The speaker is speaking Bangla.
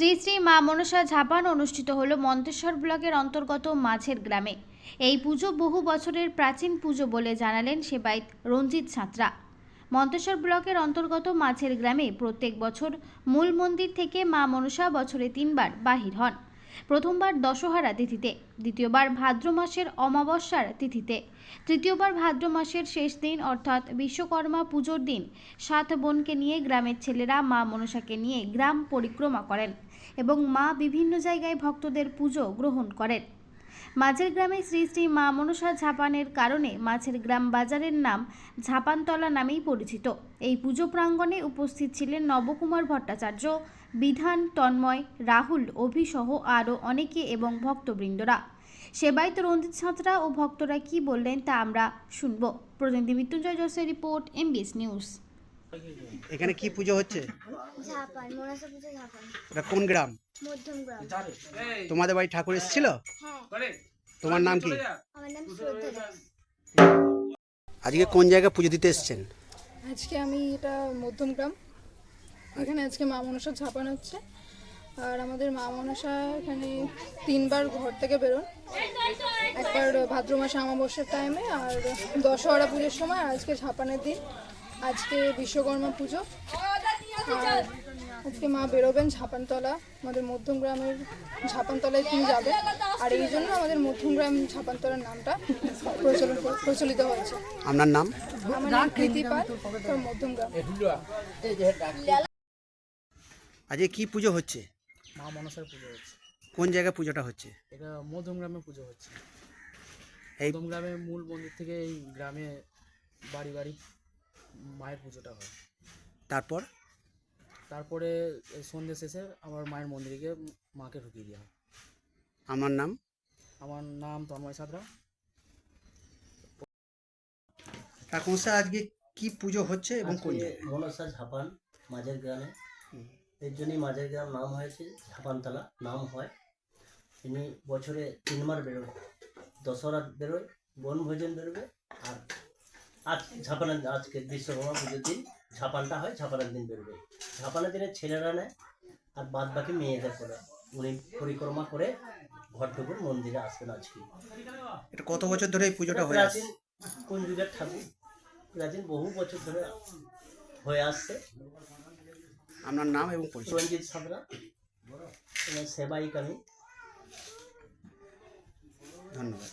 শ্রী শ্রী মা মনসা ঝাপান অনুষ্ঠিত হলো মন্তেশ্বর ব্লকের অন্তর্গত মাঝের গ্রামে। এই পুজো বহু বছরের প্রাচীন পুজো বলে জানালেন সেবাইত রঞ্জিত ছাত্রা মন্তেশ্বর ব্লকের অন্তর্গত মাঝের গ্রামে প্রত্যেক বছর মূল মন্দির থেকে মা মনসা বছরে তিনবার বাহির হন। প্রথমবার দশহারা তিথিতে, দ্বিতীয়বার ভাদ্র মাসের অমাবস্যার তিথিতে, তৃতীয়বার ভাদ্র মাসের শেষ দিন অর্থাৎ বিশ্বকর্মা পুজোর দিন সাত বোনকে নিয়ে গ্রামের ছেলেরা মা মনসাকে নিয়ে গ্রাম পরিক্রমা করেন এবং মা বিভিন্ন জায়গায় ভক্তদের পুজো গ্রহণ করেন। মাঝের গ্রামে শ্রী শ্রী মা মনসা ঝাপানের কারণে মাঝের গ্রাম বাজারের নাম ঝাপানতলা নামেই পরিচিত। এই পুজো প্রাঙ্গণে উপস্থিত ছিলেন নবকুমার ভট্টাচার্য বিধান তন্ময় রাহুল অভিসহ আরও অনেকে এবং ভক্তবৃন্দরা। সেবায়িত রঞ্জিত সাঁতরা ও ভক্তরা কি বললেন তা আমরা শুনব। প্রতিনিধি মৃত্যুঞ্জয় জোসের রিপোর্ট এমবিএস নিউজ। এখানে কি পুজো হচ্ছে? ঝাপান মনসা পুজো ঝাপান। এটা কোন গ্রাম? মধ্যম গ্রাম। তোমাদের বাড়ি ঠাকুর এসেছিল? তোমার নাম কি? আজকে কোন জায়গায় পুজো দিতে এসেছেন? আজকে আমি এটা মধ্যমগ্রাম এখানে আজকে মা মনসা ঝাপান হচ্ছে। আর আমাদের মা মনসা এখানে তিনবার ঘর থেকে বেরোন। একবার ভাদ্র মাসে আমাবস্যার টাইমে আর দশহরা পুজোর সময় আর আজকে ঝাপানের দিন। আজকে বিশ্বকর্মা পুজো। আজকে মা বেরোবেন ঝাপানতলা আমাদের মধ্যমগ্রামের ঝাপানতলায় তিনি যাবেন। আর এই জন্য আমাদের মধ্যমগ্রাম ঝাপানতলার নামটা প্রচলন প্রচলিত হয়েছে। আপনার নাম? আমার নাম কৃতি পাল মধ্যমগ্রাম। আজকে কি পুজো হচ্ছে? মা মনসার পুজো হচ্ছে। কোন জায়গায় পুজোটা হচ্ছে? এটা মধ্যমগ্রামে পুজো হচ্ছে। এই মধ্যমগ্রামে মূল মন্দির থেকে এই গ্রামে বাড়ি বাড়ি মায়ের পুজোটা হয়। তারপর? তারপরে এই সন্ধ্যে শেষে আমার মায়ের মন্দিরে গিয়ে মাকে ঢুকিয়ে দেওয়া হয়। আমার নাম? আমার নাম তন্ময় সাঁতরা। ঠাকুর আজকে কি পুজো হচ্ছে এবং কোন মনসা ঝাপান মাঝের গ্রামে। এর জন্যই মাঝের গ্রাম নাম হয়েছে ঝাপানতলা নাম হয়। তিনি বছরে তিনবার বেরোয়। দশহরা বেরোয় বনভোজন বেরোবে আর আজ ঝাপানের আজকে বিশ্বকর্মা পুজোর দিন। ঝাপানটা হয় ঝাপানের দিন বেরোবে। ঝাপানের দিনে ছেলেরা নেয় আর বাদ বাকি মেয়েদের করে। উনি পরিক্রমা করে ঘটটুকুর মন্দিরে আসবেন আজকে। এটা কত বছর ধরে এই পুজোটা হয়ে আসছে? কোন যুগের ঠাকুর? প্রাচীন বহু বছর ধরে হয়ে আসছে। আপনার নাম এবং পরিচয়। রঞ্জিত সাঁতরা সেবাইক আমি ধন্যবাদ।